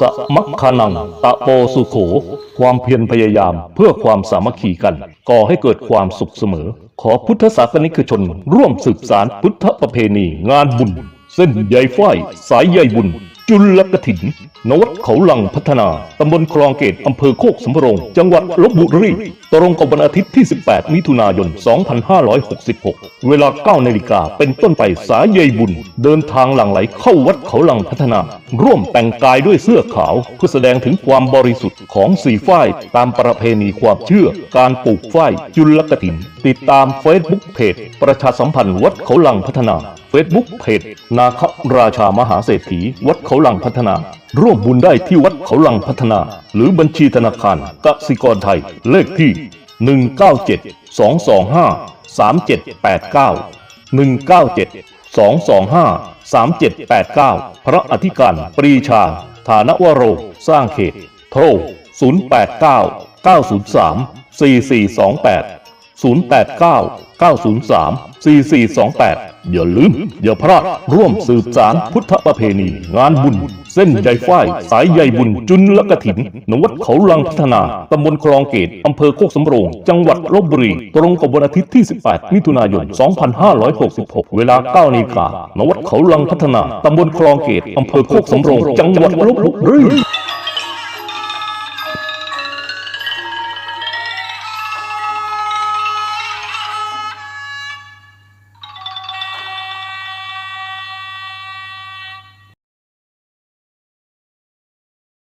สมัคคนังตะโปสุโข ความเพียรพยายามเพื่อความสามัคคีกัน ก่อให้เกิดความสุขเสมอ ขอพุทธศาสนิกชน ร่วมสืบสารพุทธประเพณี งานบุญ เส้นใยฝ้าย สายใยบุญ จุลกถิน นวัดเขาลังพัฒนา ตำบลคลองเกต อำเภอโคกสำโรง จังหวัดลบบุรี ตรงกับวันอาทิตย์ที่ 18 มิถุนายน 2566 เวลา 9 นาฬิกา เป็นต้นไปสายใยบุญ เดินทางหลั่งไหลเข้าวัดเขาลังพัฒนา ร่วมแต่งกายด้วยเสื้อขาว เพื่อแสดงถึงความบริสุทธิ์ของสีฝ้าย ตามประเพณีความเชื่อ การปลูกฝ้าย จุลกถิน ติดตามเฟซบุ๊กเพจ ประชาสัมพันธ์วัดเขาลังพัฒนา เฟซบุ๊กเพจ นาคราชามหาเศรษฐี วัดเขาลังพัฒนา ร่วมบุญได้ที่วัดเขาลังพัฒนา หรือบัญชีธนาคารกสิกรไทย เลขที่ 197 225 3789 197 225 3789 พระอธิการปรีชา ฐานวโร สร้างเขต โทร 089 903 4428 089 903 4428 อย่าลืม อย่าพลาด ร่วมสืบสารพุทธประเพณี งานบุญ เส้นใยฝ้าย สายใยบุญจุนละกถินนวัดเขาลังพัฒนาตำบลคลองเกตอำเภอโคกสำโรง จังหวัดลบบุรี ตรงกับวันอาทิตย์ที่ 18 มิถุนายน 2566 เวลา9นาฬิกานวัดเขาลังพัฒนาตำบลคลองเกตอำเภอโคกสำโรง จังหวัดลบบุรี